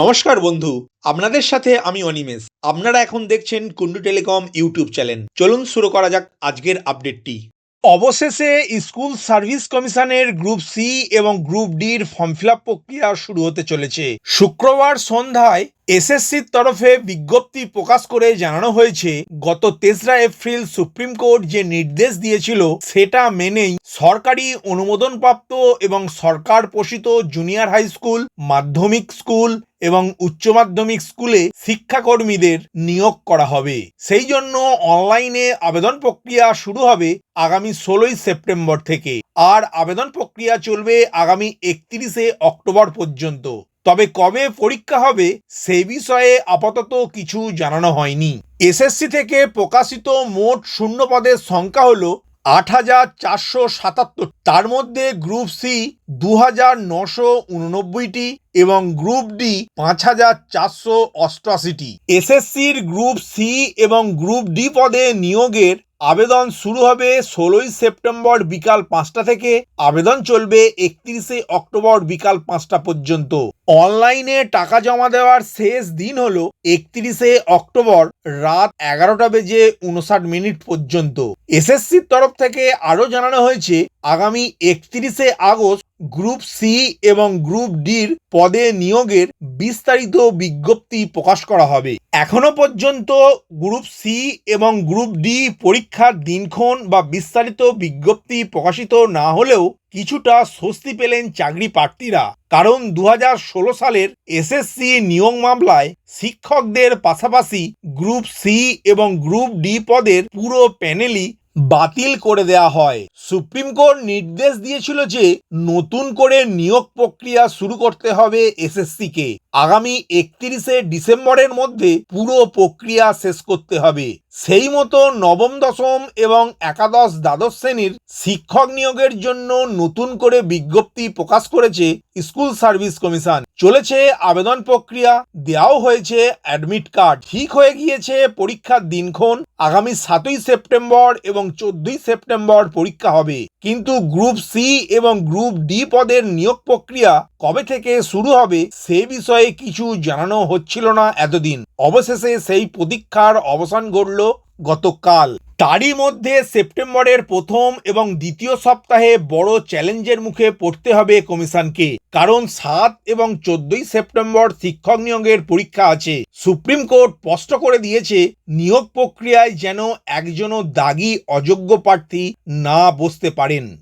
নমস্কার বন্ধু, আপনাদের সাথে আমি অনিমেষ। আপনারা এখন দেখছেন কুন্ডু টেলিকম ইউটিউব চ্যানেল। চলুন শুরু করা যাক আজকের আপডেটটি। অবশেষে স্কুল সার্ভিস কমিশনের গ্রুপ সি এবং গ্রুপ ডির ফর্ম ফিল প্রক্রিয়া শুরু হতে চলেছে। শুক্রবার সন্ধ্যায় এসএসসির তরফে বিজ্ঞপ্তি প্রকাশ করে জানানো হয়েছে, গত তেসরা এপ্রিল সুপ্রিম কোর্ট যে নির্দেশ দিয়েছিল, সেটা মেনেই সরকারি অনুমোদনপ্রাপ্ত এবং সরকার পোষিত জুনিয়র হাই স্কুল, মাধ্যমিক স্কুল এবং উচ্চ মাধ্যমিক স্কুলে শিক্ষাকর্মীদের নিয়োগ করা হবে। সেই জন্য অনলাইনে আবেদন প্রক্রিয়া শুরু হবে আগামী ষোলোই সেপ্টেম্বর থেকে। আর আবেদন প্রক্রিয়া চলবে আগামী একত্রিশে অক্টোবর পর্যন্ত। তবে কবে পরীক্ষা হবে সে বিষয়ে আপাতত কিছু জানানো হয়নি। এসএসসি থেকে প্রকাশিত মোট শূন্য পদের সংখ্যা হলো আট হাজার চারশো সাতাত্তর। তার মধ্যে গ্রুপ সি দু হাজার নশো উননব্বইটি এবং গ্রুপ ডি পাঁচ হাজার চারশো অষ্টআশিটি। এসএসসির গ্রুপ সি এবং গ্রুপ ডি পদে নিয়োগের আবেদন শুরু হবে ষোলোই সেপ্টেম্বর বিকাল পাঁচটা থেকে। আবেদন চলবে একত্রিশে অক্টোবর বিকাল পাঁচটা পর্যন্ত। অনলাইনে টাকা জমা দেওয়ার শেষ দিন হল একত্রিশে অক্টোবর রাত এগারোটা বেজে উনষাট মিনিট পর্যন্ত। এসএসসির তরফ থেকে আরও জানানো হয়েছে, আগামী একত্রিশে আগস্ট গ্রুপ সি এবং গ্রুপ ডির পদে নিয়োগের বিস্তারিত বিজ্ঞপ্তি প্রকাশ করা হবে। এখনও পর্যন্ত গ্রুপ সি এবং গ্রুপ ডি পরীক্ষার দিনক্ষণ বা বিস্তারিত বিজ্ঞপ্তি প্রকাশিত না হলেও কিছুটা স্বস্তি পেলেন চাকরি প্রার্থীরা। কারণ দু হাজার ষোলো সালের এসএসসি নিয়োগ মামলায় শিক্ষকদের পাশাপাশি গ্রুপ সি এবং গ্রুপ ডি পদের পুরো প্যানেলই বাতিল করে দেয়া হয়। সুপ্রিম কোর্ট নির্দেশ দিয়েছিল যে নতুন করে নিয়োগ প্রক্রিয়া শুরু করতে হবে এসএসসিকে। আগামী একত্রিশে ডিসেম্বরের মধ্যে পুরো প্রক্রিয়া শেষ করতে হবে। সেই মতো নবম, দশম এবং একাদশ দ্বাদশ শ্রেণির শিক্ষক নিয়োগের জন্য নতুন করে বিজ্ঞপ্তি প্রকাশ করেছে স্কুল সার্ভিস কমিশন। চলেছে আবেদন প্রক্রিয়া, দেওয়াও হয়েছে অ্যাডমিট কার্ড। ঠিক হয়ে গিয়েছে পরীক্ষার দিনক্ষণ। আগামী সাতই সেপ্টেম্বর এবং চোদ্দই সেপ্টেম্বর পরীক্ষা হবে। কিন্তু গ্রুপ সি এবং গ্রুপ ডি পদের নিয়োগ প্রক্রিয়া কবে থেকে শুরু হবে সে বিষয়ে কিছু জানানো হচ্ছিল না এতদিন। অবশেষে সেই প্রতীক্ষার অবসান ঘটল গতকাল। তারই মধ্যে সেপ্টেম্বরের প্রথম এবং দ্বিতীয় সপ্তাহে বড় চ্যালেঞ্জের মুখে পড়তে হবে কমিশনকে। কারণ সাত এবং চোদ্দই সেপ্টেম্বর শিক্ষক নিয়োগের পরীক্ষা আছে। সুপ্রিম কোর্ট স্পষ্ট করে দিয়েছে, নিয়োগ প্রক্রিয়ায় যেন একজনও দাগি, অযোগ্য প্রার্থী না বসতে পারেন।